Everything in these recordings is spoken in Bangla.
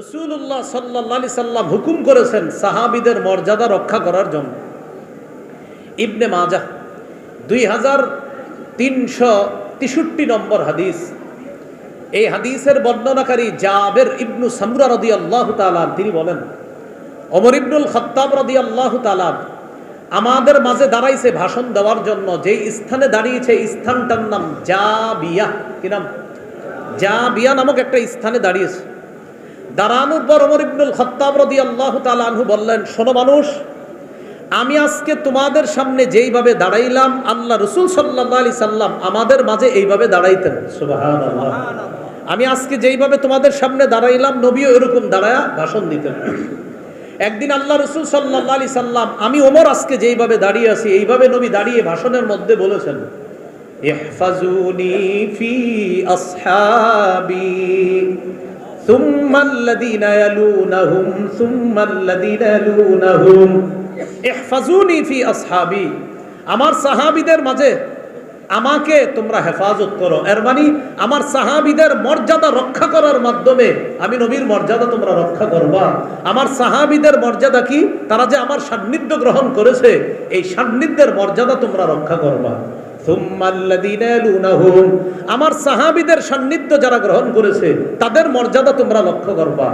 রসুল্লাহ সাল্লি সাল্লাম হুকুম করেছেন সাহাবিদের মর্যাদা রক্ষা করার জন্য। ইবনে মাজা দুই হাজার তিনশো তেষট্টি নম্বর হাদিস। এই হাদিসের বর্ণনাকারী জাবের ইবনু সামরা রদি আল্লাহ তালান তিনি বলেন অমর ইবনুল খত্তাব রদি আল্লাহ তালান আমাদের মাঝে দাঁড়াইছে ভাষণ দেওয়ার জন্য, যেই স্থানে দাঁড়িয়েছে স্থানটার নাম জাবিয়া। কি নাম? জাবিয়া নামক একটা স্থানে দাঁড়িয়েছে। দাঁড়ানোর পর অমর ইবনুল খত্তাব রদি আল্লাহ বললেন, শোনো মানুষ, আমি আজকে তোমাদের সামনে যেইভাবে দাঁড়াইলাম, আল্লাহ রসুল সাল্লাহ আলি সাল্লাম আমাদের মাঝে এইভাবে দাঁড়াইতেন। আমি আজকে যেইভাবে তোমাদের সামনে দাঁড়াইলাম, নবীও এরকম দাঁড়ায়া ভাষণ দিতেন। একদিন আল্লাহ রসুল সাল্লাহ আলি সাল্লাম, আমি ওমর আজকে যেইভাবে দাঁড়িয়ে আছি, এইভাবে নবী দাঁড়িয়ে ভাষণের মধ্যে বলেছেন, ইহফাজুনি ফি আসহাবি। ثم الذين يلونهم ثم الذين يلونهم ইহফাজুনি ফি আসহাবি আমার সাহাবীদের মাঝে আমাকে তোমরা হেফাজত করো এর মানে আমার সাহাবীদের মর্যাদা রক্ষা করার মাধ্যমে আমি নবীর মর্যাদা তোমরা রক্ষা করবা আমার সাহাবীদের মর্যাদা কি তারা যে আমার সান্নিধ্য গ্রহণ করেছে এই সান্নিধ্যের মর্যাদা তোমরা রক্ষা করবা সুম্মাল্লাযীনা ইয়ালুনাহুম আমার সাহাবিদের সান্নিধ্য যারা গ্রহণ করেছে, তাদের মর্যাদা তোমরা লক্ষ্য করবা।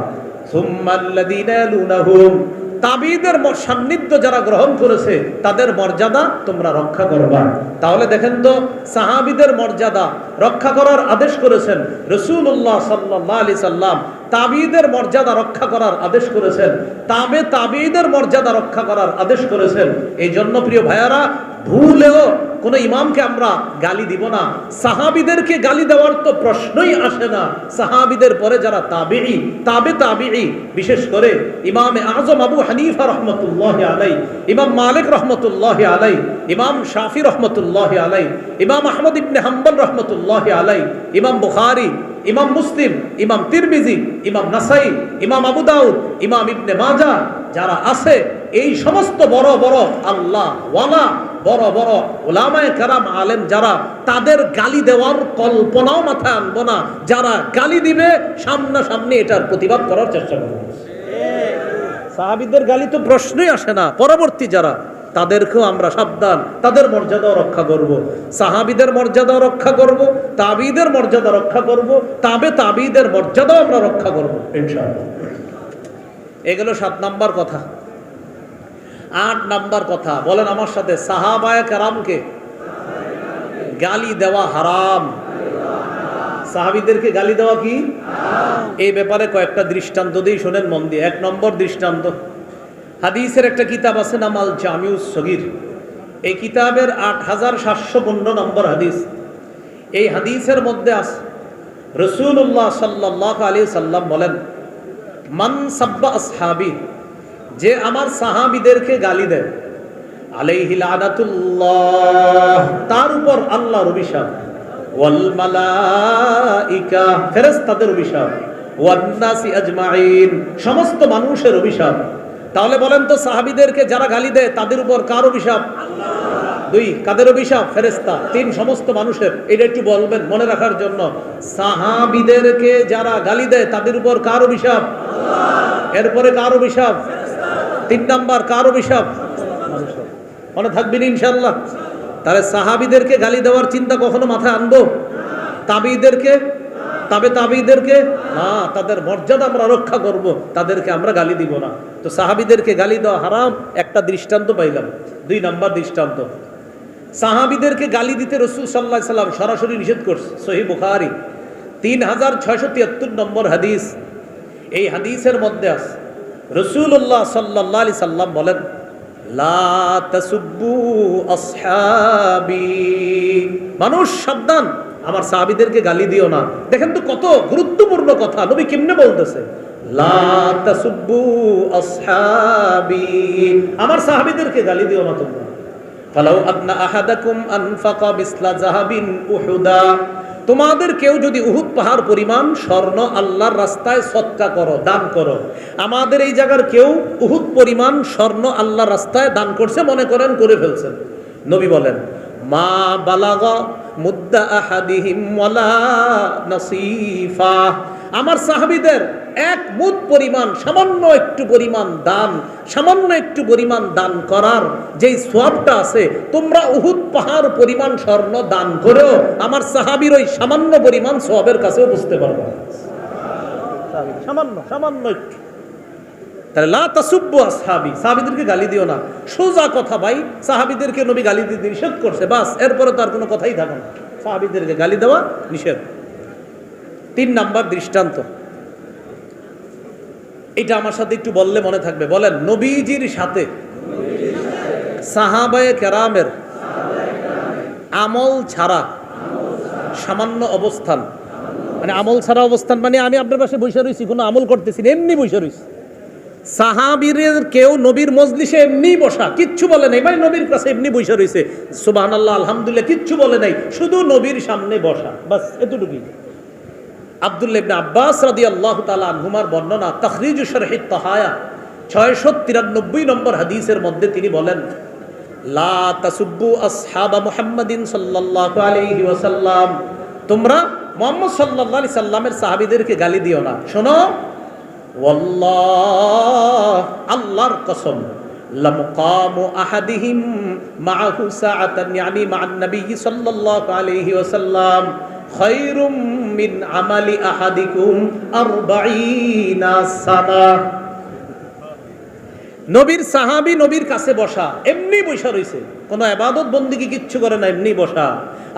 তাবিদের সান্নিধ্য যারা গ্রহণ করেছে, তাদের মর্যাদা তোমরা রক্ষা করবা। তাহলে দেখেন তো, সাহাবিদের মর্যাদা রক্ষা করার আদেশ করেছেন রসুল্লাহ সাল্লাহ আলি সাল্লাম। তাবিদের মর্যাদা রক্ষা করার আদেশ করেছেন। তাবে তাবিদের মর্যাদা রক্ষা করার আদেশ করেছেন। এই জন্য প্রিয় ভাইয়ারা, ভুলেও কোন ইমামকে আমরা গালি দিব না। সাহাবিদেরকে গালি দেওয়ার তো প্রশ্নই আসে না। সাহাবিদের পরে যারা তাবিই তাবে তাবিই বিশেষ করে ইমামে আজম আবু হানিফা রহমতুল্লাহ আলাই ইমাম মালিক রহমতুল্লাহ আলাই ইমাম শাফি রহমতুল্লাহ আলাই ইমাম আহমদ ইবনে হাম্বল রহমতুল্লাহ আলাই ইমাম বুখারি, ইমাম মুসলিম, ইমাম তিরমিজি, ইমাম নাসাই, ইমাম আবু দাউদ, ইমাম ইবনে মাজা যারা আছে, এই সমস্ত বড় বড় আল্লাহ ওয়ালা বড় বড় ওলামায় কারাম, আলেম যারা, তাদের গালি দেওয়ার কল্পনাও মাথায় আনব না যারা গালি দিবে, সামনাসামনি এটার প্রতিবাদ করার চেষ্টা করবে সাহাবিদের গালি তো প্রশ্নই আসে না পরবর্তী যারা, তাদেরকেও আমরা সাবধান তাদের মর্যাদাও রক্ষা করব। সাহাবিদের মর্যাদাও রক্ষা করব। তাবিদের মর্যাদা রক্ষা করব। তাবে তাবিদের মর্যাদাও আমরা রক্ষা করব এগুলো সাত নাম্বার কথা আট নাম্বার কথা, বলেন আমার সাথে, সাহাবায় কারামকে গালি দেওয়া হারাম। সাহাবিদেরকে গালি দেওয়া কি? এই ব্যাপারে কয়েকটা দৃষ্টান্ত দিয়ে শোনেন মন দিয়ে। এক নম্বর দৃষ্টান্ত, হাদিসের একটা কিতাব আছে নাম আল জামিউস সগির। এই কিতাবের আট হাজার সাতশো পনেরো নম্বর হাদিস। এই হাদিসের মধ্যে আছে রসুল্লাহ সাল্লাহ আলী সাল্লাম বলেন, মান সাব্বা আসহাবি যে আমার সাহাবিদেরকে গালি দেয়। তার উপর আল্লাহর অভিশাপ। ফেরেশতাদের অভিশাপ। আজমাইন, সমস্ত মানুষের অভিশাপ। তাহলে বলেন তো সাহাবিদেরকে যারা গালি দেয়, তাদের উপর কার অভিশাপ? দুই, কাদের অভিশাপ? ফেরেস্তা তিন, সমস্ত মানুষের। এটা একটু বলবেন মনে রাখার জন্য। সাহাবিদেরকে যারা গালি দেয়, তাদের উপর কার অভিশাপ? এরপরে কার অভিশাপ? তিন নাম্বার, কার অভিশাপ? মনে থাকবেন ইনশাল্লাহ তাহলে সাহাবিদেরকে গালি দেওয়ার চিন্তা কখনো মাথায় আনব? তাবিদেরকে? তবে তাবিদেরকে? না, তাদের মর্যাদা আমরা রক্ষা করব, তাদেরকে আমরা গালি দিব না। তো সাহাবিদেরকে গালি দেওয়া হারাম, একটা দৃষ্টান্ত পাইলাম। দুই নাম্বার দৃষ্টান্ত। সাহাবিদেরকে গালি দিতে রসুল সাল্লাহ সাল্লাম সরাসরি নিষেধ করছে সহি বুখারি। তিন হাজার ছয়শো তিয়াত্তর নম্বর হাদিস। এই হাদিসের মধ্যে আছে রসুল্লাহ সাল্লাহ আলি সাল্লাম বলেন মানুষ সাবধান, আমার সাহাবিদেরকে গালি দিও না। দেখেন তো কত গুরুত্বপূর্ণ কথা, নবী কেমনে বলতেছে? আমার সাহাবিদেরকে গালি দিও না তোমরা। আহাদাকুম তোমাদের কেউ যদি উহুদ পাহাড় পরিমাণ, স্বর্ণ আল্লাহর রাস্তায় সৎকা করো, দান করো। আমাদের এই জায়গার কেউ উহুদ পরিমাণ, স্বর্ণ আল্লাহর রাস্তায় দান করছে, মনে করেন করে ফেলছেন। নবী বলেন, মা বালাগা আমার সাহাবিদের এক মুদ পরিমাণ, সামান্য একটু পরিমাণ দান, সামান্য একটু পরিমাণ দান করার যেই সোয়াবটা আছে, তোমরা উহুদ পাহাড় পরিমাণ স্বর্ণ দান করেও আমার সাহাবির ওই সামান্য পরিমাণ সোয়াবের কাছেও বুঝতে পারব। সামান্য সামান্য একটু। তাহলে লা তাসুব্বু আসহাবি, সাহাবিদেরকে গালি দিও না। সোজা কথা ভাই, সাহাবিদেরকে নবী গালি দিতে নিষেধ করছে, বাস। এরপরে তার কোনো কথাই থাকে না। সাহাবিদেরকে গালি দেওয়া নিষেধ। তিন নাম্বার দৃষ্টান্ত। এটা আমার সাথে একটু বললে মনে থাকবে। বলেন, নবীজির সাথে সাহাবায়ে কেরামের আমল ছাড়া সামান্য অবস্থান। মানে আমল ছাড়া অবস্থান মানে আমি আপনার পাশে বসে রয়েছি, কোনো আমল করতেছি এমনি বসে রয়েছি। কেউ নবীর মজলিসে এমনি বসা, কিচ্ছু বলে নাই। ভাই, নবীর কাছে এমনি বসে রয়েছে। আল্লাহ আলহামদুলিল্লাহ, কিচ্ছু বলে নাই। শুধু নবীর সামনে বসা, বাস এতটুকুই। ইবনে আব্বাস রাদিয়াল্লাহু তাআলা আনহুমার বর্ণনা, তাখরিজু শরহিত তাহায়া 693 নম্বর হাদিসের মধ্যে তিনি বলেন, লা তাসুব্বু আসহাবা মুহাম্মাদিন সাল্লাল্লাহু আলাইহি ওয়াসাল্লাম। তোমরা মোহাম্মদ সাল্লাল্লাহু আলাইহি সাল্লামের সাহাবীদেরকে গালি দিও না। শোনো আল্লাহর কসম লামকামু আহাদিহিম মাআহু সাআতান, ইয়ানি মা'আন নবী সাল্লাল্লাহু আলাইহি ওয়াসাল্লাম, খায়রুম আমালি আহাদিকুম 40 সানা। নবীর সাহাবী নবীর কাছে বসা, এমনি রইছে। কোনো আবাদত বন্দিকে কিচ্ছু করে না, এমনি বসা।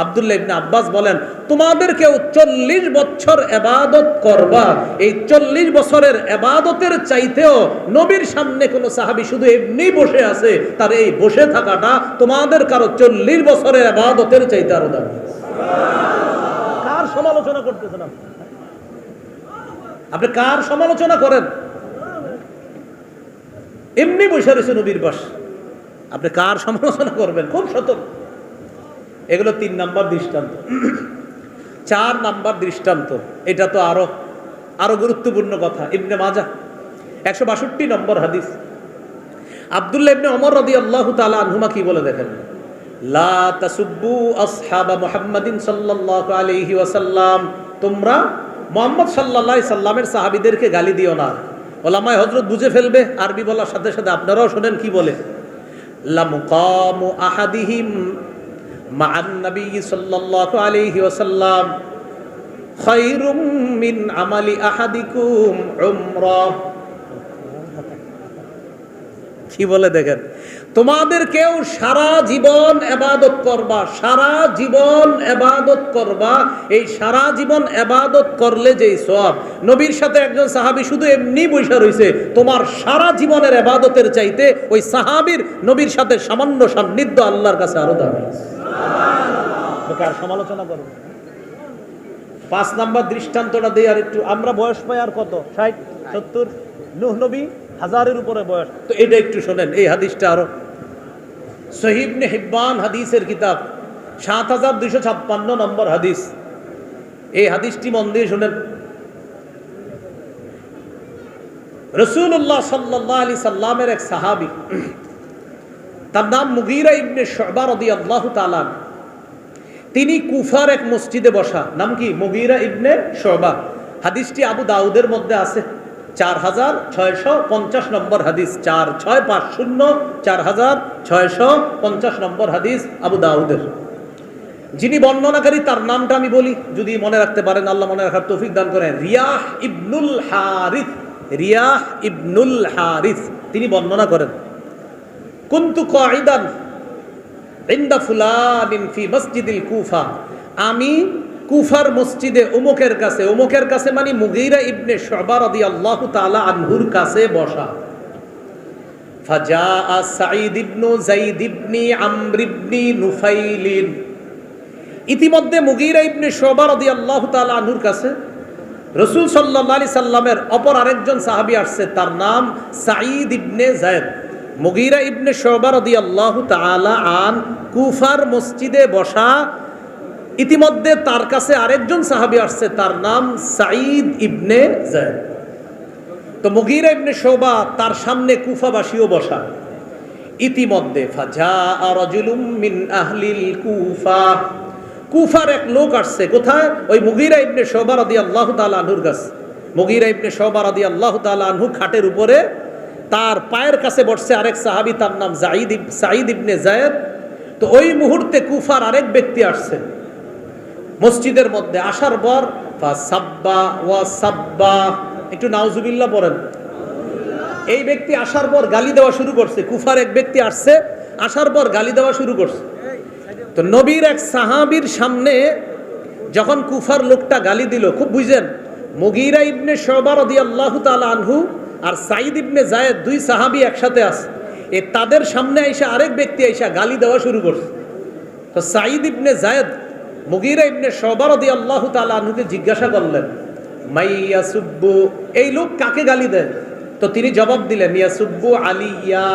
আব্দুল্লাহ ইবনে আব্বাস বলেন তোমাদের কেউ চল্লিশ বছর এবাদত করবা। এই চল্লিশ বছরের এবাদতের চাইতেও নবীর সামনে কোনো সাহাবী শুধু এমনি বসে আছে। তার এই বসে থাকাটা তোমাদের কারও চল্লিশ বছরের এবাদতের চাইতে আরও দামি। কার সমালোচনা করতেছেন আপনি? কার সমালোচনা করেন? এমনি বসে রয়েছে নবীর পাশ আপনি কার সমালোচনা করবেন? খুব সতর্ক। এগুলো তিন নাম্বার দৃষ্টান্ত। চার নাম্বার দৃষ্টান্ত। এটা তো আরও আরও গুরুত্বপূর্ণ কথা। ইবনে মাজা একশো বাষট্টি নম্বর হাদিস। আব্দুল্লাহ ইবনে ওমর রাদিয়াল্লাহু তাআলা আনহুমা কি বলে দেখেন? লা তাসুব্বু আসহাবা মুহাম্মাদিন সাল্লাল্লাহু আলাইহি ওয়াসাল্লাম। তোমরা মুহাম্মদ আলাইহি সাল্লামের সাহাবীদেরকে গালি দিও না। ওলামায় হযরত বুঝে ফেলবে, আরবি বলার সাথে সাথে আপনারাও শোনেন কি বলে। লামুকামু আহাদিহিম কি বলে দেখেন? তোমাদের কেউ সারা জীবন এবাদত করবা, সারা জীবন এবাদত করবা, এই সারা জীবন এবাদত করলে যেই সব নবীর সাথে একজন সাহাবী শুধু এমনি বৈশা রইছে, তোমার সারা জীবনের এবাদতের চাইতে ওই সাহাবীর নবীর সাথে সামান্য সান্নিধ্য আল্লাহর কাছে আরও দামি। কার সমালোচনা করবে পাঁচ নাম্বার দৃষ্টান্তটা দিয়ে আর একটু। আমরা বয়স পাই আর কত? ষাট, সত্তর? নুহ নবী হাজারের উপরে বয়স। তো এটা একটু শোনেন, এই হাদিসটা আরও। সহিবনে হিব্বান হাদিসের কিতাব, সাত হাজার দুইশো ছাপ্পান্ন নম্বর হাদিস। এই হাদিসটি মন দিয়ে শোনেন। রসুল্লাহ সাল্লাহ আলি সাল্লামের এক সাহাবি তার নাম মুগিরা ইবনে রদি আল্লাহ তালান তিনি কুফার এক মসজিদে বসা। নাম কি? মুগিরা ইবনে শবা। হাদিসটি আবু দাউদের মধ্যে আছে। চার হাজার ছয়শো পঞ্চাশ নম্বর হাদিস। চার ছয় পাঁচ শূন্য, চার হাজার ছয়শো পঞ্চাশ নম্বর হাদিস আবু দাউদের। যিনি বর্ণনাকারী, তার নামটা আমি বলি। যদি মনে রাখতে পারেন, আল্লাহ মনে রাখার তৌফিক দান করেন। রিয়াহ ইবনুল হারিস। রিয়াহ ইবনুল হারিস। তিনি বর্ণনা করেন। কুন্তু কাইদান ইন্দা ফুলানিন ফি মসজিদিল কুফা। আমি কুফার মসজিদে উমুকের কাছে উমুকের কাছে মানে মুগিরা ইবনে শুবা রাদিয়াল্লাহু তাআলা আনহুর কাছে বসা। ফাজা সাঈদ ইবনু যাইদ ইবনি আমর ইবনি নুফাইলিন। ইতিমধ্যে মুগিরা ইবনে শুবা রাদিয়াল্লাহু তাআলা আনহুর কাছে রসুল সাল্লাল্লাহু আলাইহি সাল্লামের অপর আরেকজন সাহাবী আসছে, তার নাম সাঈদ ইবনে যায়েদ। মুগিরা ইবনে শুবা রাদিয়াল্লাহু তাআলা আন কুফার মসজিদে বসা, ইতিমধ্যে তার কাছে আরেকজন সাহাবী আসছে, তার নাম সাঈদ ইবনে জায়দ তো মুগিরা ইবনে শোবা তার সামনে কুফাবাসীও বসা। ইতিমধ্যে কুফা। কুফার এক লোক আসছে, কোথায়? ওই মুগিরা ইবনে শোবা রাদিয়াল্লাহু তাআলা আনহুর কাছে। মুগিরা ইবনে শোবা রাদি আল্লাহ তাআলা আনহু খাটের উপরে তার পায়ের কাছে বসছে আরেক সাহাবি, তার নাম জাইদ সাঈদ ইবনে জায়েদ তো ওই মুহূর্তে কুফার আরেক ব্যক্তি আসছে মসজিদের মধ্যে। আসার পর সাব্বা ওয়া সাব্বা। একটু নাউজুবিল্লাহ পড়েন। এই ব্যক্তি আসার পর গালি দেওয়া শুরু করছে। কুফার এক ব্যক্তি আসছে, আসার পর গালি দেওয়া শুরু করছে। তো নবীর এক সাহাবীর সামনে যখন কুফার লোকটা গালি দিল, খুব বুঝেন মুগিরা ইবনে শোবা রাদিয়াল্লাহু তাআলা আনহু আর সাইদ ইবনে জায়েদ দুই সাহাবি একসাথে আছে। এ তাদের সামনে আইসা আরেক ব্যক্তি আইসা গালি দেওয়া শুরু করছে। তো সাইদ ইবনে জায়েদ মুগিরা ইবনে শোবা রাদিয়াল্লাহু তাআলা আনহুকে জিজ্ঞাসা করলেন মাইয়া সুব্বু এই লোক কাকে গালি দেয়? তো তিনি জবাব দিলেন ইয়া সুব্বু আলিয়া।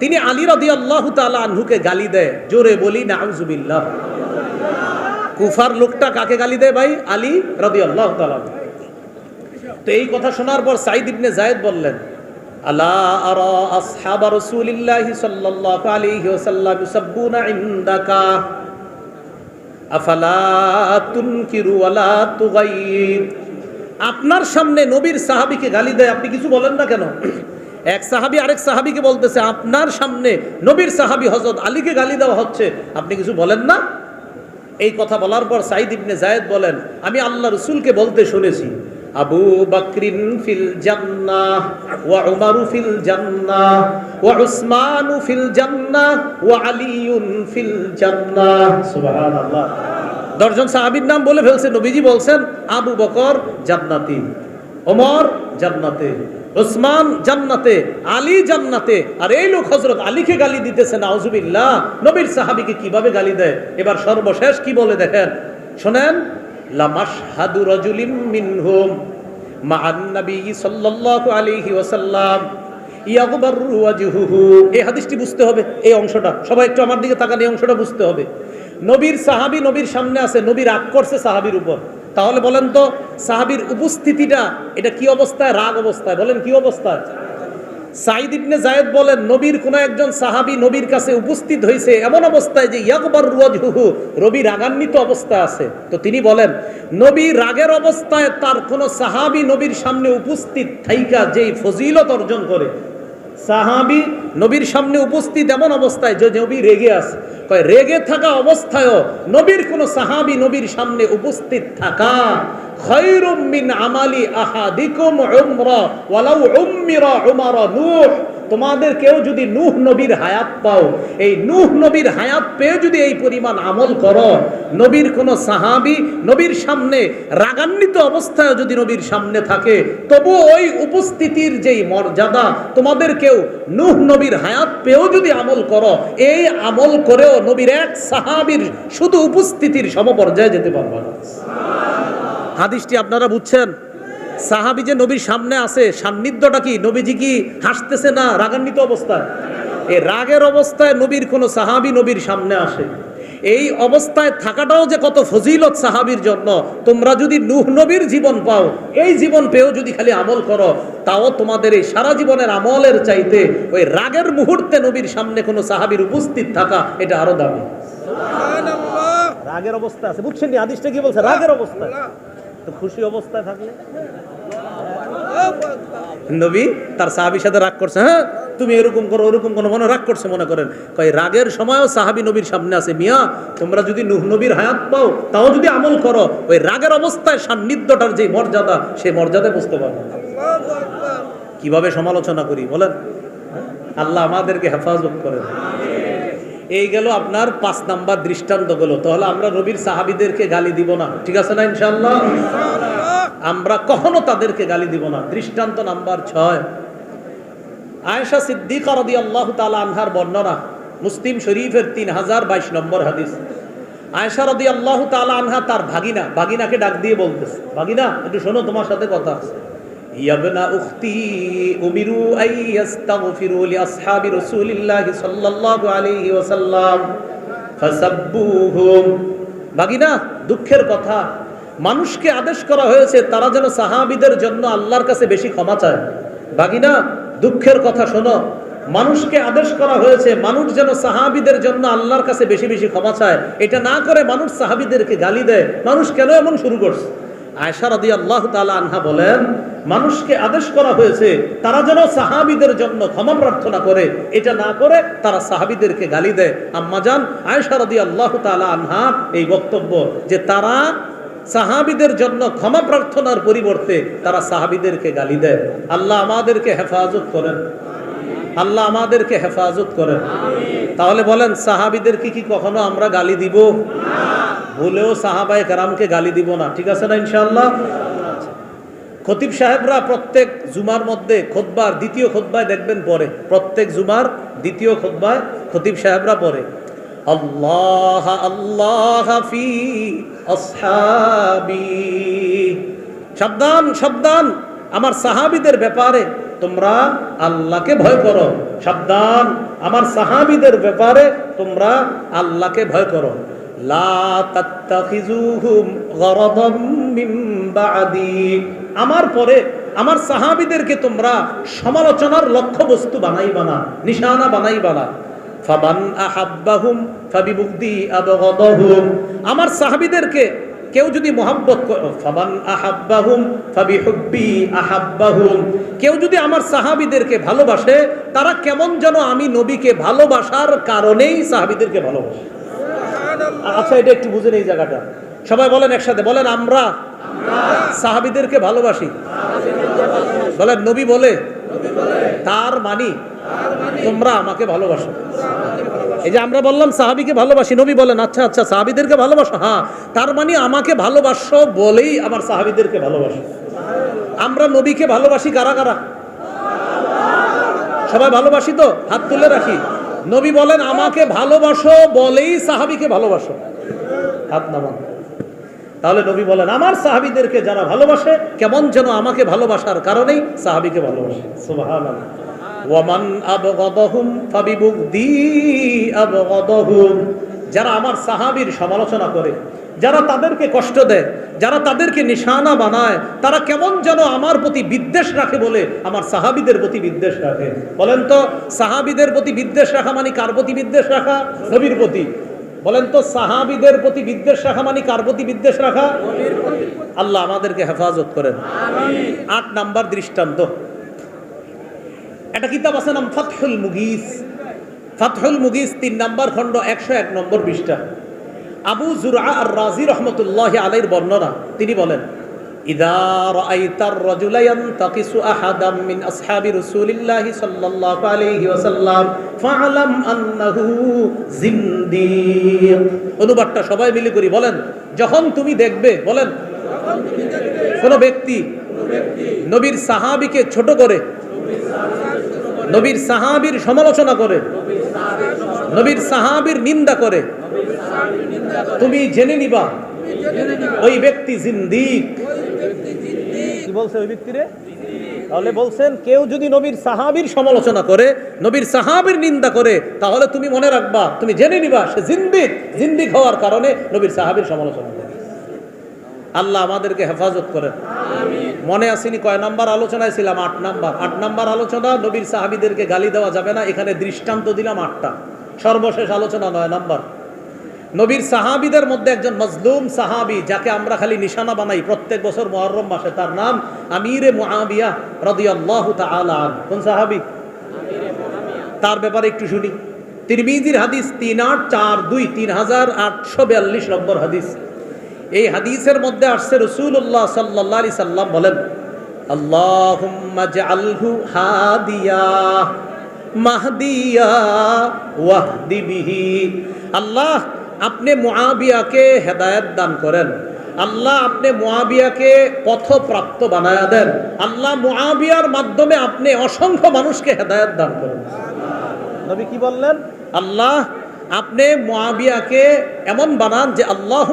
তিনি আলী রাদিয়াল্লাহু তাআলা আনহুকে গালি দেয়, জোরে বলি, নাউজুবিল্লাহ। কুফার লোকটা কাকে গালি দেয় ভাই? আলী রাদিয়াল্লাহু তাআলা আনহু। তো এই কথা শোনার পর সাইদ ইবনে জায়েদ বললেন, আলা রাসূলিল্লাহি সাল্লাল্লাহু আলাইহি ওয়াসাল্লাম ইউসাব্বুনা ইনদাকা? আফালা তুনকিরু ওয়ালা তুগাইর? আপনার সামনে নবীর সাহাবীকে গালি দেয়, আপনি কিছু বলেন না কেন? এক সাহাবী আরেক সাহাবিকে বলতেছে, আপনার সামনে নবীর সাহাবী হযরত আলীকে গালি দেওয়া হচ্ছে, আপনি কিছু বলেন না? এই কথা বলার পর সাইদ ইবনে জায়েদ বলেন, আমি আল্লাহ রসুলকে বলতে শুনেছি আবু বাকরিন ফিল জান্নাহ, ওয়া উমারু ফিল জান্নাহ, ওয়া উসমানু ফিল জান্নাহ, ওয়া আলিয়ুন ফিল জান্নাহ। সুবহানাল্লাহ। দশজন সাহাবীর নাম বলে ফেলছে, নবীজি বলছেন, আবু বকর জান্নাতি, ওমর জান্নাতে ওসমান জান্নাতে, আলী জান্নাতে। আর এই লোক হজরত আলীকে গালি দিতেছে, নাউজুবিল্লাহ। নবীর সাহাবিকে কীভাবে গালি দেয়? এবার সর্বশেষ কি বলে দেখেন? শোনেন মিনহুম হাদিসটি বুঝতে হবে, এই অংশটা। সবাই একটু আমার দিকে তাকান, এই অংশটা বুঝতে হবে। নবীর সাহাবী নবীর সামনে আছে রাগ করছে সাহাবীর উপর। তাহলে বলেন তো, সাহাবীর উপস্থিতিটা, এটা কি অবস্থায়? রাগ অবস্থায়। বলেন কি অবস্থায়? সাইদ ইবনে জায়েদ বলেন, নবীর কোন একজন সাহাবী নবীর কাছে উপস্থিত হয়েছে এমন অবস্থায় যে ইয়াকবার রুয়াজহুহু রবি রাগান্বিত অবস্থায় আছে। তো তিনি বলেন, নবী রাগের অবস্থায় তার কোন সাহাবী নবীর সামনে উপস্থিত থাইকা যেই ফজিলত অর্জন করে। সাহাবি নবীর সামনে উপস্থিত এমন অবস্থায় যে নবী রেগে আছে। কয়, রেগে থাকা অবস্থায়ও নবীর কোন সাহাবী নবীর সামনে উপস্থিত থাকা। খৈরুম মিন আমালি আহাদিকুম উমরা, ওয়ালাউ উম্মিরা উমারা নূহ। তোমাদের কেউ যদি নূহ নবীর হায়াত পাও, এই নূহ নবীর হায়াত পেয়ে যদি এই পরিমাণ আমল করো, নবীর কোন সাহাবী নবীর সামনে রাগান্বিত অবস্থায় যদি নবীর সামনে থাকে, তবু ওই উপস্থিতির যেই মর্যাদা, তোমাদের কেউ নূহ নবীর হায়াত পেয়েও যদি আমল করো, এই আমল করেও নবীর এক সাহাবীর শুধু উপস্থিতির সমপর্যায়ে যেতে পারবে না। হাদিসটি আপনারা বুঝছেন? সাহাবি যে নবীর সামনে আছে সান্নিধ্যটা কি? নবীজি কি হাসতেছে না রাগান্বিত অবস্থায়? এই রাগের অবস্থায় নবীর কোন সাহাবি নবীর সামনে আসে। এই অবস্থায় থাকাটাও যে কত ফজিলত সাহাবির জন্য। তোমরা যদি নুহ নবীর জীবন পাও এই জীবন পেয়েও যদি খালি আমল করো তাও তোমাদের এই সারা জীবনের আমলের চাইতে ওই রাগের মুহূর্তে নবীর সামনে কোনো সাহাবির উপস্থিত থাকা এটা আরও দামি। রাগের অবস্থা আছে। বুঝছেন আদিশটা কি বলছে? রাগের অবস্থায় তো খুশি অবস্থায় থাকলে। নবী তার সাহাবির সাথে রাগ করছে হ্যাঁ? তুমি এরকম করো, ওরকম কোনো মনে রাগ করছে, মনে করেন। কয়, রাগের সময়ও সাহাবি নবীর সামনে আছে, মিয়া, তোমরা যদি নুহ নবীর হায়াত পাও, তাও যদি আমল করো, ওই রাগের অবস্থায় সান্নিধ্যটার যে মর্যাদা, সেই মর্যাদায় বুঝতে পারবে। কীভাবে সমালোচনা করি, বলেন? আল্লাহ আমাদেরকে হেফাজত করেন। এই গেল আপনার পাঁচ নাম্বার দৃষ্টান্ত গেল। তাহলে আমরা নবীর সাহাবিদেরকে গালি দিব না। ঠিক আছে না ইনশাল্লাহ আমরা কখনো তাদেরকে গালি দিব না। দৃষ্টান্ত নাম্বার ছয়। আয়েশা সিদ্দিকা রদি আল্লাহ তালা আনহার বর্ণনা, মুসলিম শরীফের তিন হাজার বাইশ নম্বর হাদিস। আয়েশা রদি আল্লাহ তালা আনহা তার ভাগিনা, ভাগিনাকে ডাক দিয়ে বলতেছে। ভাগিনা, একটু শোনো, তোমার সাথে কথা আছে। দুঃখের কথা, মানুষকে আদেশ করা হয়েছে তারা যেন সাহাবীদের জন্য আল্লাহর কাছে বেশি ক্ষমা চায়। বাগিনা, দুঃখের কথা শোনো, মানুষকে আদেশ করা হয়েছে মানুষ যেন সাহাবিদের জন্য আল্লাহর কাছে বেশি বেশি ক্ষমা চায়। এটা না করে মানুষ সাহাবিদেরকে গালি দেয়। মানুষ কেন এমন শুরু করছে? আয়সা রাদি আল্লাহ তালা আনহা বলেন মানুষকে আদেশ করা হয়েছে, তারা যেন সাহাবিদের জন্য ক্ষমা প্রার্থনা করে। এটা না করে তারা সাহাবিদেরকে গালি দেয়। আম্মাজান আয়সা রাদি আল্লাহ তালা আনহা এই বক্তব্য যে তারা সাহাবিদের জন্য ক্ষমা প্রার্থনার পরিবর্তে তারা সাহাবিদেরকে গালি দেয়। আল্লাহ আমাদেরকে হেফাজত করেন। আল্লাহ আমাদেরকে হেফাজত করেন। তাহলে বলেন সাহাবিদেরকে কি কখনো আমরা গালি দিব? ভুলেও সাহাবায়ে কারামকে গালি দিব না। ঠিক আছে না ইনশাআল্লাহ? খতিব সাহেবরা প্রত্যেক জুমার মধ্যে খোদবার, দ্বিতীয় খোদবায় দেখবেন পরে। প্রত্যেক জুমার দ্বিতীয় খোদবায় খতিব সাহেবরা পরে আল্লাহ আল্লাহ ফি সাবধান সাবধান। আমার সাহাবিদের ব্যাপারে তোমরা আল্লাহকে ভয় করো। সাবধান। আমার সাহাবিদের ব্যাপারে তোমরা আল্লাহকে ভয় করো। লা তাত্তাখিজুহুম গরাদাম মিন বাদি। আমার পরে আমার সাহাবিদেরকে তোমরা সমালোচনার লক্ষ্যবস্তু বানাইবা না, নিশানা বানাইবা না। ফাবান আহাব্বাহুম ফাবিবুগদি আবগাদাহুম। আমার সাহাবিদেরকে কেউ যদি মোহাব্বত কেউ যদি আমার সাহাবিদেরকে ভালোবাসে, তারা কেমন যেন আমি নবীকে ভালোবাসার কারণেই সাহাবিদেরকে ভালোবাসে। আচ্ছা এটা একটু বুঝেন এই জায়গাটা। সবাই বলেন একসাথে, বলেন, আমরা সাহাবিদেরকে ভালোবাসি। বলেন, নবী বলে, তার মানি তোমরা আমাকে ভালোবাসো। এই যে আমরা বললাম, সাহাবিকে ভালোবাসি, নবী বলেন আচ্ছা আচ্ছা সাহাবিদেরকে ভালোবাসো? হ্যাঁ তার মানে আমাকে ভালোবাসো বলেই আমার সাহাবিদেরকে ভালোবাসো। আমরা নবীকে ভালোবাসি কারা কারা? সবাই ভালোবাসি তো? হাত তুলে রাখি। নবী বলেন, আমাকে ভালোবাসো বলেই সাহাবিকে ভালোবাসো। হাত নামান তাহলে নবী বলেন, আমার সাহাবিদেরকে যারা ভালোবাসে, কেমন যেন আমাকে ভালোবাসার কারণেই সাহাবিকে ভালোবাসে। ওয়ামান আবগাদাহুম ফাবিবুগদি আবগাদাহুম। যারা আমার সাহাবীর সমালোচনা করে, যারা তাদেরকে কষ্ট দেয়, যারা তাদেরকে নিশানা বানায়, তারা কেমন যেন আমার প্রতি বিদ্বেষ রাখে বলে আমার সাহাবিদের প্রতি বিদ্বেষ রাখে। বলেন তো, সাহাবিদের প্রতি বিদ্বেষ রাখা মানে কার প্রতি বিদ্বেষ রাখা? নবীর প্রতি। বলেন তো সাহাবিদের প্রতি বিদ্বেষ রাখা মানে কার প্রতি বিদ্বেষ রাখা? আল্লাহ আমাদেরকে হেফাজত করেন। আট নাম্বার দৃষ্টান্ত। একটা কিতাব আছে নাম ফাতহুল মুগিস। ফাতহুল মুগিস তিন নাম্বার খণ্ড একশো এক নম্বর পৃষ্ঠা। আবু জুরা আর রাজি রহমতুল্লাহ আলাইর বর্ণনা। তিনি বলেন إذا رأيت الرجل ينتقص أحدا من أصحاب رسول الله صلى الله عليه وسلم فاعلم أنه زنديق অনুবাদটা সবাই মিলে করি বলেন যখন তুমি দেখবে বলেন কোন ব্যক্তি নবীর সাহাবিকে ছোট করে নবীর সাহাবির সমালোচনা করে নবীর সাহাবির নিন্দা করে তুমি জেনে নিবা ওই ব্যক্তি জিন্দিক কি বলছে ওই ব্যক্তিরে? তাহলে বলছেন, কেউ যদি নবীর সাহাবির সমালোচনা করে, নবীর সাহাবির নিন্দা করে, তাহলে তুমি মনে রাখবা, তুমি জেনে নিবা, সে জিন্দিক জিন্দিক হওয়ার কারণে নবীর সাহাবির সমালোচনা করে। আল্লাহ আমাদেরকে হেফাজত করেন। মনে আসেনি কয় নাম্বার আলোচনায় ছিলাম? আট নাম্বার। আট নাম্বার আলোচনা, নবীর সাহাবিদেরকে গালি দেওয়া যাবে না, এখানে দৃষ্টান্ত দিলাম আটটা। সর্বশেষ আলোচনা নয় নাম্বার। নবীর সাহাবিদের মধ্যে একজন মজলুম সাহাবি, যাকে আমরা খালি নিশানা বানাই প্রত্যেক বছর মহরম মাসে, তার নাম আমিরে মুআবিয়া রাদিয়াল্লাহু তাআলা আন কোন সাহাবি? তার ব্যাপারে একটু শুনি। তিরমিজির হাদিস তিন আট চার দুই তিন হাজার আটশো বিয়াল্লিশ নম্বর হাদিস। এই হাদিসের মধ্যে আসছে রসুল্লাহ সাল্লাহ আলি সাল্লাম বলেন হাদিয়া আল্লাহ আপনি মোয়াবিয়াকে হেদায়ত দান করেন। আল্লাহ আপনি মোয়াবিয়াকে পথপ্রাপ্ত বানায়া দেন। আল্লাহ মোয়াবিয়ার মাধ্যমে আপনি অসংখ্য মানুষকে হেদায়ত দান করেন। নবী কি বললেন? আল্লাহ আপনি মোয়াবিয়াকে এমন বানান যে আল্লাহ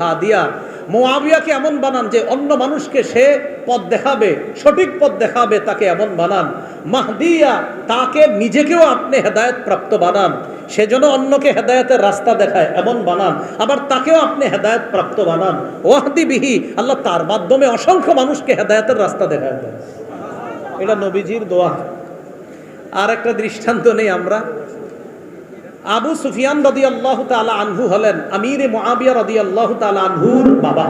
হাদিয়া। মুআবিয়াকে এমন বানান যে অন্য মানুষকে সে পথ দেখাবে, সঠিক পথ দেখাবে, তাকে এমন বানান। মাহদিয়া তাকে নিজেকেও আপনি হেদায়ত প্রাপ্ত বানান সেজন্য অন্যকে হেদায়তের রাস্তা দেখায়, এমন বানান। আবার তাকেও আপনি হেদায়ত প্রাপ্ত বানান। ওয়াহদি বিহি, আল্লাহ তার মাধ্যমে অসংখ্য মানুষকে হেদায়তের রাস্তা দেখায় এটা নবীজির দোয়া। আর একটা দৃষ্টান্ত নেই আমরা। আবু সুফিয়ান রদি আল্লাহ তালা আনহু হলেন আমিরে মহাবিয়া রদি আল্লাহ তালা আনহুর বাবা।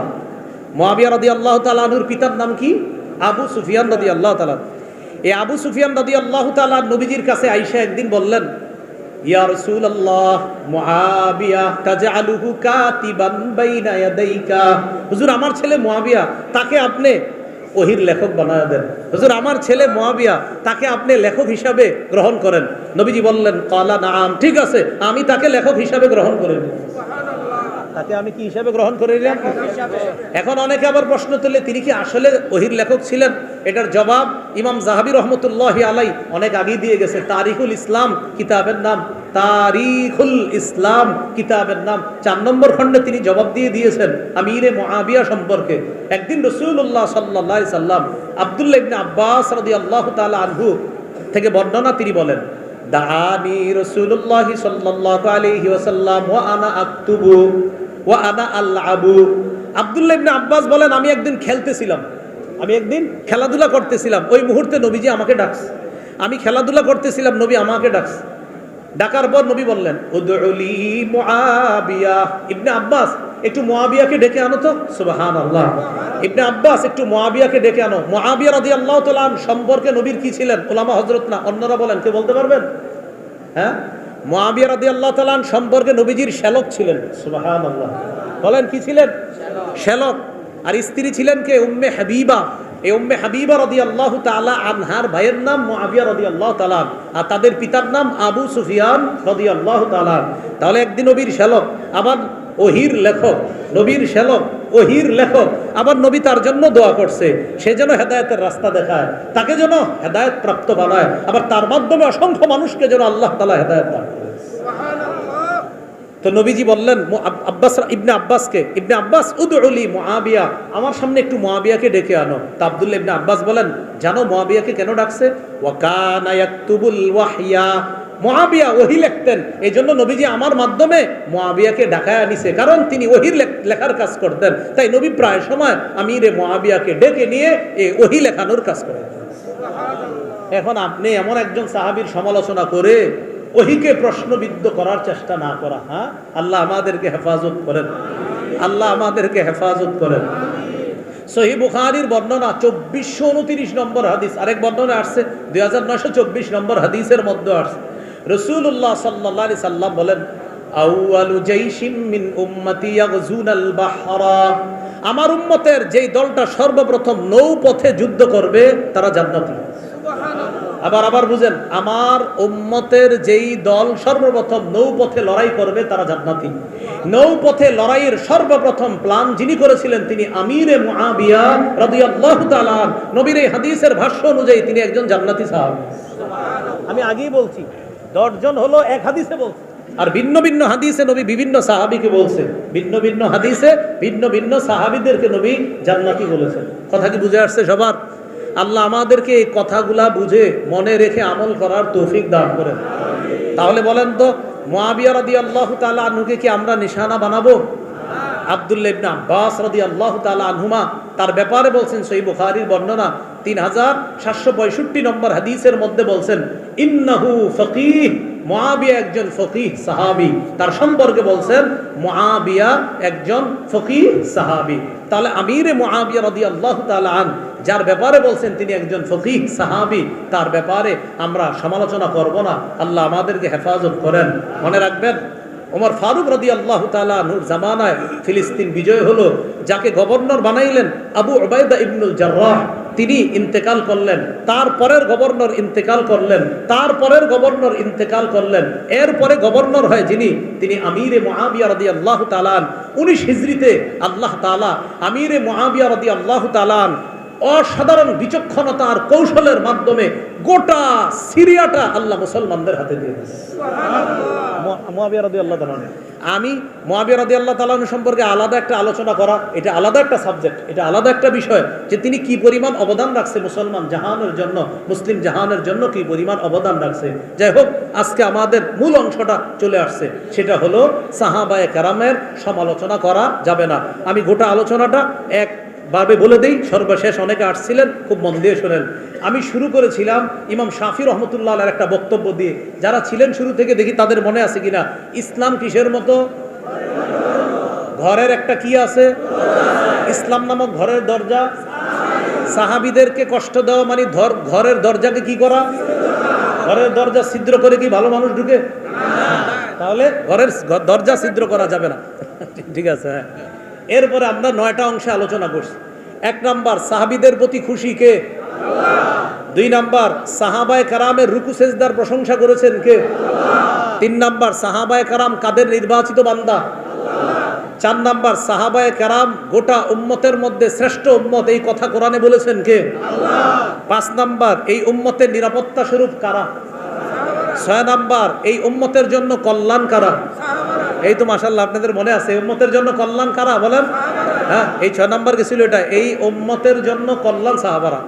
মোয়াবিয়া রদি আল্লাহ তালানুর পিতার নাম কি? আবু সুফিয়ান রদি আল্লাহ তালা এই আবু সুফিয়ান রদি আল্লাহ তালা নবীজির কাছে আইসা একদিন বললেন, ইয়া রাসূলুল্লাহ, মুআবিয়া তাজআলুহু কাতিবান বাইনা ইয়াদাইকা। হুজুর, আমার ছেলে মহাবিয়া তাকে আপনি ওহির লেখক বানায় দেন। হুজুর, আমার ছেলে মহাবিয়া তাকে আপনি লেখক হিসাবে গ্রহণ করেন। নবীজি বললেন, কালা নাম ঠিক আছে, আমি তাকে লেখক হিসাবে গ্রহণ করে নিই তাকে আমি কি হিসাবে গ্রহণ করে নিলাম? এখন অনেকে আবার প্রশ্ন তুলে, তিনি কি আসলে ওহির লেখক ছিলেন? এটার জবাব ইমাম জাহাবি রহমতুল্লাহ আলাই অনেক আগেই দিয়ে গেছে। তারিখুল ইসলাম, কিতাবের নাম। তারিখুল ইসলাম, কিতাবের নাম। চার নম্বর খণ্ডে তিনি জবাব দিয়ে দিয়েছেন আমিরে মহাবিয়া সম্পর্কে। একদিন রসুল্লাহ সাল্লাহ সাল্লাম আবদুল্লাহ ইবনে আব্বাস রদি আল্লাহ তালা আনহু থেকে বর্ণনা তিনি বলেন, দাআনি রাসূলুল্লাহ সাল্লাল্লাহু আলাইহি ওয়াসাল্লাম ওয়া আনা আকতুবু। ওয়া আনা আলআবু। আব্দুল্লাহ ইবনে আব্বাস বলেন, আমি একদিন খেলতেছিলাম। আমি একদিন খেলাধুলা করতেছিলাম। ওই মুহূর্তে নবীজি আমাকে ডাকছে। আমি খেলাধুলা করতেছিলাম, নবী আমাকে ডাকছে। ডাকার পর নবী বললেন ইবনে আব্বাস, একটু মুআবিয়াকে ডেকে আনো তো। সুবহানাল্লাহ। ইবনে আব্বাস, একটু মুআবিয়াকে ডেকে আনো। মুআবিয়া রাদিয়াল্লাহু আল্লাহ আন সম্পর্কে নবীর কি ছিলেন? ওলামা হযরত না? অন্যরা বলেন, কে বলতে পারবেন? হ্যাঁ? সম্পর্কে নবীজির শ্যালক ছিলেন। বলেন কি ছিলেন? শ্যালক। আর স্ত্রী ছিলেন কে? উম্মে হাবিবা। এই উম্মে হাবিবা রদি আল্লাহ তালা আনহার ভাইয়ের নাম মহাবিয়া রদি আল্লাহ তালা আর তাদের পিতার নাম আবু সুফিয়ান রদি আল্লাহ তালা তাহলে একদিন নবীর শ্যালক। আবার ওহির লেখক, নবীর শ্যালক, ওহির লেখক, আবার নবী তার জন্য দোয়া করছে, সে যেন হেদায়তের রাস্তা দেখায়, তাকে যেন হেদায়ত প্রাপ্ত বানায়, আবার তার মাধ্যমে অসংখ্য মানুষকে যেন আল্লাহ তালা হেদায়ত দান করে। তো নবীজি বললেন আব্বাস ইবনে আব্বাসকে, ইবনে আব্বাস উদউলি মুআবিয়া, আমার সামনে একটু মুআবিয়াকে ডেকে আনো। তা আব্দুল্লাহ ইবনে আব্বাস বলেন, জানো মুআবিয়াকে কেন ডাকছে? ওয়া কানা মুআবিয়া ওহী লিখতেন। এই জন্য নবীজি আমার মাধ্যমে মহাবিয়াকে ডাকায় আনিছে, কারণ তিনি ওহির লেখার কাজ করতেন। তাই নবী প্রায় সময় আমিরে মুআবিয়াকে ডেকে নিয়ে এই ওহী লেখানোর কাজ করেন। এখন আপনি এমন একজন সাহাবীর সমালোচনা করে ওহিকে প্রশ্নবিদ্ধ করার চেষ্টা না করা হ্যাঁ? আল্লাহ আমাদেরকে হেফাজত করেন। আল্লাহ আমাদেরকে হেফাজত করেন। সহি বুখারির বর্ণনা চব্বিশশো উনত্রিশ নম্বর হাদিস। আরেক বর্ণনা আসছে, দুই হাজার নয়শো চব্বিশ নম্বর হাদিসের মধ্যে আসছে। রসুল্লাহ সাল্লাহ আলি সাল্লাম বলেন আমার উম্মতের যেই দলটা সর্বপ্রথম নৌপথে যুদ্ধ করবে তারা জান্নাতি। আবার আবার বুঝেন আমার উম্মতের যেই দল সর্বপ্রথম নৌপথে লড়াই করবে তারা জান্নাতি। নৌপথে লড়াইয়ের সর্বপ্রথম প্ল্যান যিনি করেছিলেন তিনি আমিরে মুআবিয়া রাদিয়াল্লাহু তাআলা নবীর এই হাদিসের ভাষ্য অনুযায়ী তিনি একজন জান্নাতি সাহাবী। আমি আগেই বলছি দশজন হলো এক হাদিসে বলছে। আর ভিন্ন ভিন্ন হাদিসে নবী বিভিন্ন সাহাবিকে বলছে ভিন্ন ভিন্ন হাদিসে ভিন্ন ভিন্ন সাহাবিদেরকে নবী জান্নাতি বলেছেন। কথা কি বুঝে আসছে সবার? আল্লাহ আমাদেরকে এই কথাগুলা বুঝে মনে রেখে আমল করার তৌফিক দান করেন। তাহলে বলেন তো, মুআবিয়া আল্লাহ তালা আনহুকে কি আমরা নিশানা বানাবো? আব্দুল্লাহ আব্বাস আল্লাহ তালা আনহুমা তার ব্যাপারে বলছেন সেই বুখারির বর্ণনা। তিন হাজার সাতশো পঁয়ষট্টি নম্বর হাদিসের মধ্যে বলছেন, ইন্নাহু ফকিহ। মুআবিয়া একজন ফকিহ সাহাবী। তার সম্পর্কে বলছেন, মুআবিয়া একজন ফকিহ সাহাবী। তাহলে আমিরে মুআবিয়া রাদিয়াল্লাহু তাআলা আন, যার ব্যাপারে বলছেন তিনি একজন ফকিহ সাহাবী, তার ব্যাপারে আমরা সমালোচনা করব না। আল্লাহ আমাদেরকে হেফাজত করেন। মনে রাখবেন? ওমর ফারুক রদি আল্লাহ নূর জামানায় ফিলিস্তিন বিজয় হলো, যাকে গভর্নর বানাইলেন আবু ওবায়দা ইবনুল জার্রাহ। তিনি ইন্তেকাল করলেন তারপরের গভর্নর ইন্তেকাল করলেন তারপরের গভর্নর ইন্তেকাল করলেন। এরপরে গভর্নর হয় যিনি, তিনি আমিরে মহাবিয়া রদি আল্লাহ তালান উনিশ হিজড়িতে আল্লাহ তালা আমিরে মহাবিয়া রদি আল্লাহ তালান অসাধারণ বিচক্ষণতা আর কৌশলের মাধ্যমে গোটা সিরিয়াটা আল্লাহ মুসলমানদের হাতে দিয়ে দিয়েছে। আমি মহাবিয়া রাদি আল্লাহ তালানু সম্পর্কে আলাদা একটা আলোচনা করা এটা আলাদা একটা সাবজেক্ট এটা আলাদা একটা বিষয় যে তিনি কি পরিমাণ অবদান রাখছে মুসলমান জাহানের জন্য মুসলিম জাহানের জন্য কি পরিমাণ অবদান রাখছে। যাই হোক আজকে আমাদের মূল অংশটা চলে আসছে সেটা হলো সাহাবায়ে কারামের সমালোচনা করা যাবে না। আমি গোটা আলোচনাটা এক ভাবে বলে দেই, সর্বশেষ অনেকে আসছিলেন, খুব মন দিয়ে শোনেন। আমি শুরু করেছিলাম ইমাম শাফি রহমতুল্লাহ আলার একটা বক্তব্য দিয়ে। যারা ছিলেন শুরু থেকে দেখি তাদের মনে আছে কিনা? ইসলাম কিসের মতো? ঘরের একটা কি আছে? ইসলাম নামক ঘরের দরজা? সাহাবিদেরকে কষ্ট দেওয়া মানে ঘরের দরজাকে কি করা? ঘরের দরজা ছিদ্র করে কি ভালো মানুষ ঢুকে? তাহলে ঘরের দরজা ছিদ্র করা যাবে না। ঠিক আছে হ্যাঁ। এরপরে আমরা নয়টা অংশে আলোচনা করছি। এক নাম্বার, সাহাবিদের প্রতি খুশি কে? দুই নাম্বার, সাহাবায় কারামের রুকু সেজদার প্রশংসা করেছেন কে? তিন নাম্বার, সাহাবায় কারাম কাদের নির্বাচিত বান্দা? চার নাম্বার, সাহাবায় কারাম গোটা উম্মতের মধ্যে শ্রেষ্ঠ উম্মত এই কথা কোরআনে বলেছেন কে? পাঁচ নাম্বার, এই উম্মতের নিরাপত্তা স্বরূপ কারা? ছয় নাম্বার, এই উম্মতের জন্য কল্যাণ কারা? এই তো মাসাল্লাহ আপনাদের মনে আছে উম্মতের জন্য কল্যাণ কারা, বলেন? হ্যাঁ এই ছয় নাম্বার গেছিল এটা? এই উম্মতের জন্য কল্যাণ সাহাবারা।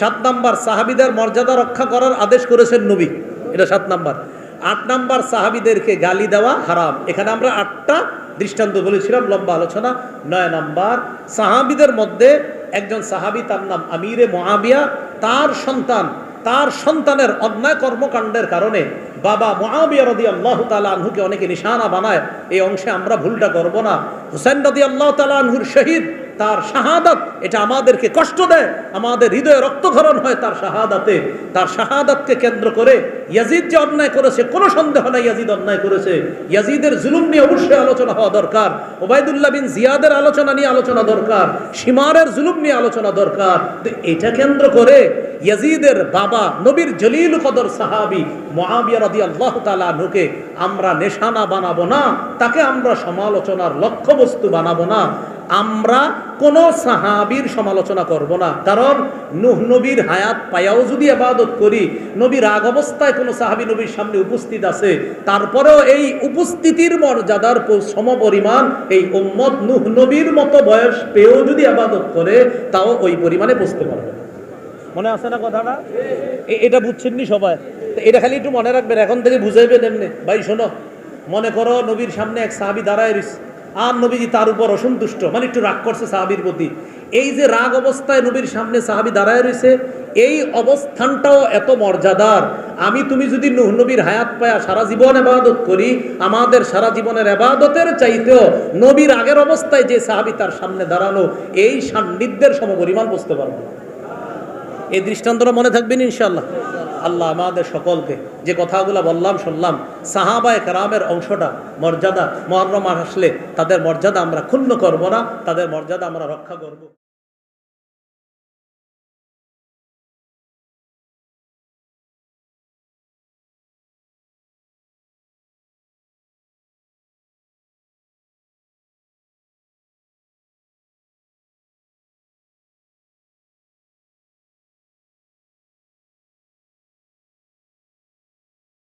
সাত নাম্বার, সাহাবিদের মর্যাদা রক্ষা করার আদেশ করেছেন নবী। এটা সাত নাম্বার। আট নাম্বার, সাহাবিদেরকে গালি দেওয়া হারাম। এখানে আমরা আটটা দৃষ্টান্ত বলেছিলাম, লম্বা আলোচনা। নয় নাম্বার, সাহাবিদের মধ্যে একজন সাহাবি, তার নাম আমিরে মহাবিয়া তার সন্তান তার সন্তানের অন্যায় কর্মকাণ্ডের কারণে বাবা মহাবিয়া রদি আল্লাহ তালা আনহুকে অনেকে নিশানা বানায়, এই অংশে আমরা ভুলটা করব না। হুসেন রদি আল্লাহ তালা আনহুর শহীদ, তার শাহাদাত, এটা আমাদেরকে কষ্ট দেয়, আমাদের হৃদয়ে রক্তক্ষরণ হয় তার শাহাদাতে। তার শাহাদাতকে কেন্দ্র করে ইয়াজিদ যে অন্যায় করেছে, কোনো সন্দেহ নাই ইয়াজিদ অন্যায় করেছে। ইয়াজিদের জুলুম নিয়ে অবশ্যই আলোচনা হওয়া দরকার, ওবায়দুল্লাহ বিন জিয়াদের আলোচনা নিয়ে আলোচনা দরকার সীমারের জুলুম নিয়ে আলোচনা দরকার। তো এটা কেন্দ্র করে ইয়াজিদের বাবা নবীর জলিল কদর সাহাবি মহাবিয়া রদি আল্লাহ তালুকে আমরা নেশানা বানাবো না, তাকে আমরা সমালোচনার লক্ষ্যবস্তু বানাবো না, আমরা কোন সাহাবির সমালোচনা করব না কারণ নুহ নবীর হায়াত পায়াও যদি আবাদত করি নবীর আগ অবস্থায় কোনো সাহাবি নবীর সামনে উপস্থিত আছে, তারপরেও এই উপস্থিতির মর্যাদার প- সমপরিমাণ এই উম্মদ নুহ নবীর মতো বয়স পেয়েও যদি আবাদত করে, তাও ওই পরিমাণে বুঝতে পারবে না। মনে আছে না কথাটা? এটা বুঝছেন নি সবাই এটা খালি একটু মনে রাখবেন, এখন থেকে বুঝাইবেন এমনি। ভাই, শোনো, মনে করো নবীর সামনে এক সাহাবি দাঁড়ায় রইছে। আর নবীজি তার উপর অসন্তুষ্ট মানে একটু রাগ করছে সাহাবির প্রতি। এই যে রাগ অবস্থায় নবীর সামনে সাহাবি দাঁড়ায় রয়েছে এই অবস্থানটাও এত মর্যাদার। আমি তুমি যদি নবীর হায়াত পায়া সারা জীবন এবাদত করি, আমাদের সারা জীবনের এবাদতের চাইতেও নবীর আগের অবস্থায় যে সাহাবি তার সামনে দাঁড়ানো এই সান্নিধ্যের সমপরিমাণ বুঝতে পারব। এই দৃষ্টান্তটা মনে থাকবেন ইনশাল্লাহ আল্লাহ আমাদের সকলকে যে কথাগুলো বললাম, শুনলাম, সাহাবায় কারামের অংশটা, মর্যাদা, মহরম আসলে তাদের মর্যাদা আমরা ক্ষুণ্ণ করব না, তাদের মর্যাদা আমরা রক্ষা করব।